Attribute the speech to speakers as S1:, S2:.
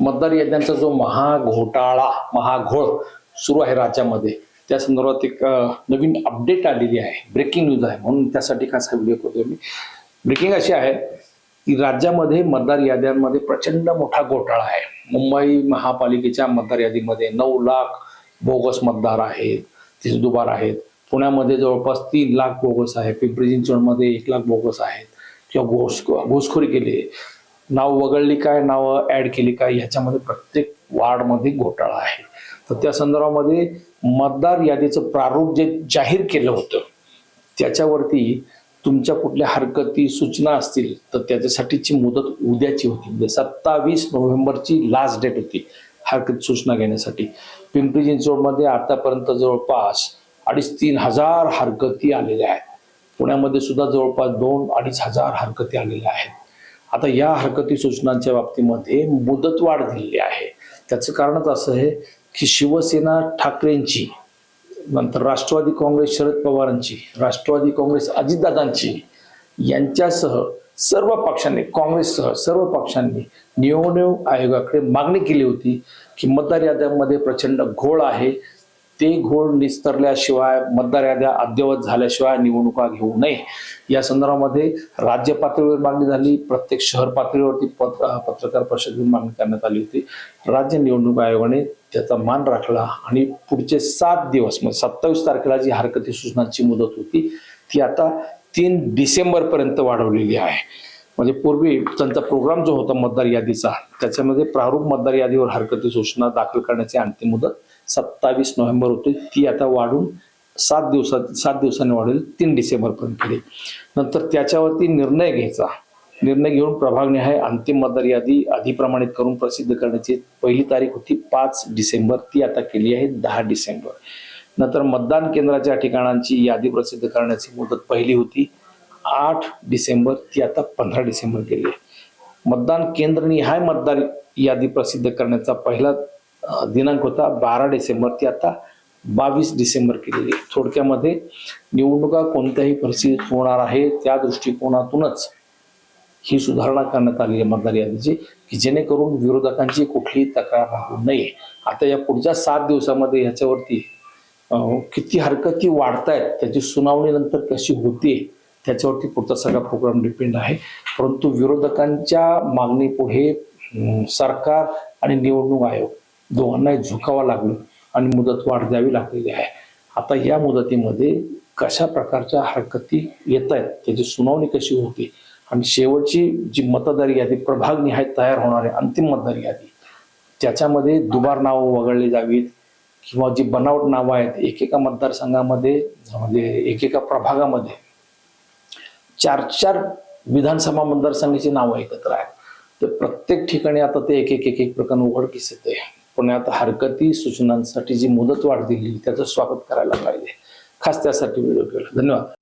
S1: मतदार याद्यांचा जो महाघोटाळा महाघोळ सुरू आहे राज्यामध्ये त्या संदर्भात एक नवीन अपडेट आलेली आहे ब्रेकिंग न्यूज आहे. म्हणून त्यासाठी खास व्हिडिओ करतोय मी. ब्रेकिंग अशी आहे की राज्यामध्ये मतदार याद्यांमध्ये प्रचंड मोठा घोटाळा आहे. मुंबई महापालिकेच्या मतदार यादीमध्ये नऊ लाख बोगस मतदार आहेत तिथे दुबार आहेत. पुण्यामध्ये जवळपास तीन लाख बोगस आहे पिंपरी चिंचवडमध्ये एक लाख बोगस आहेत. किंवा घोष घुसखोरी केली आहे. नाव वगळली काय नावं ऍड केली काय ह्याच्यामध्ये प्रत्येक वार्डमध्ये घोटाळा आहे. तर त्या संदर्भामध्ये मतदार यादीचं प्रारूप जे जाहीर केलं होतं त्याच्यावरती तुमच्या कुठल्या हरकती सूचना असतील तर त्याच्यासाठीची मुदत उद्याची होती. म्हणजे सत्तावीस नोव्हेंबरची लास्ट डेट होती हरकत सूचना घेण्यासाठी. पिंपरी चिंचवडमध्ये आतापर्यंत जवळपास अडीच तीन हजार हरकती आलेल्या आहेत. पुण्यामध्ये सुद्धा जवळपास दोन अडीच हजार हरकती आलेल्या आहेत. आता या हरकती सूचनांच्या बाबतीमध्ये मुदतवाढ दिलेली आहे. त्याचं कारणच असं आहे की शिवसेना ठाकरेंची नंतर राष्ट्रवादी काँग्रेस शरद पवारांची राष्ट्रवादी काँग्रेस अजितदादांची यांच्यासह सर्व पक्षांनी काँग्रेससह सर्व पक्षांनी निवडणूक आयोगाकडे मागणी केली होती की मतदार याद्यांमध्ये प्रचंड घोळ आहे. ते घोड निस्तरल्याशिवाय मतदार याद्या अद्ययावत झाल्याशिवाय निवडणुका घेऊ नये. या संदर्भामध्ये राज्य पातळीवर मागणी झाली. प्रत्येक शहर पातळीवरती पत्र पत्रकार परिषदेत मागणी करण्यात आली होती. राज्य निवडणूक आयोगाने त्याचा मान राखला आणि पुढचे सात दिवस म्हणजे सत्तावीस तारखेला जी हरकती सूचनांची मुदत होती ती आता तीन डिसेंबर पर्यंत वाढवलेली आहे. म्हणजे पूर्वी त्यांचा प्रोग्राम जो होता मतदार यादीचा त्याच्यामध्ये प्रारूप मतदार यादीवर हरकती सूचना दाखल करण्याची अंतिम मुदत सत्तावीस नोव्हेंबर होती. ती आता वाढून सात दिवसात सात दिवसांनी वाढेल तीन डिसेंबर पर्यंत केली. नंतर त्याच्यावरती निर्णय घ्यायचा. निर्णय घेऊन प्रभागनिहाय अंतिम मतदार यादी अधिप्रमाणित करून प्रसिद्ध करण्याची पहिली तारीख होती पाच डिसेंबर. ती आता केली आहे दहा डिसेंबर. नंतर मतदान केंद्राच्या ठिकाणांची यादी प्रसिद्ध करण्याची मुदत पहिली होती. आठ डिसेंबर ती आता पंधरा डिसेंबर केली आहे. मतदान केंद्र निहाय मतदार यादी प्रसिद्ध करण्याचा पहिला दिनांक होता बारा डिसेंबर. ती आता बावीस डिसेंबर केलेली आहे. थोडक्यामध्ये निवडणुका कोणत्याही परिस्थितीत होणार आहे त्या दृष्टिकोनातूनच ही सुधारणा करण्यात आली आहे मतदार यादीची की जेणेकरून विरोधकांची कुठलीही तक्रार राहू नये. आता या पुढच्या सात दिवसामध्ये ह्याच्यावरती किती हरकती वाढतायत त्याची सुनावणी नंतर कशी होते त्याच्यावरती पुढचा सगळा प्रोग्राम डिपेंड आहे. परंतु विरोधकांच्या मागणीपुढे पुढे सरकार आणि निवडणूक आयोग दोघांनाही झुकावं लागलं आणि मुदत वाढ द्यावी लागलेली आहे. आता या मुदतीमध्ये कशा प्रकारच्या हरकती येत आहेत त्याची सुनावणी कशी होते आणि शेवटची जी मतदार यादी प्रभाग निहाय तयार होणारी अंतिम मतदार यादी त्याच्यामध्ये दुबार नावं वगळली जावीत किंवा जी बनावट नावं आहेत एकेका मतदारसंघामध्ये म्हणजे एकेका प्रभागामध्ये चार चार विधानसभा मतदारसंघाची नावं एकत्र आहेत. तर प्रत्येक ठिकाणी आता ते एक एक एक एक प्रकरण उघडकीस येते पुण्यात आता हरकती सूचनांसाठी जी मुदत वाढ दिली त्याचं स्वागत करायला पाहिजे खास त्यासाठी व्हिडिओ केला. धन्यवाद.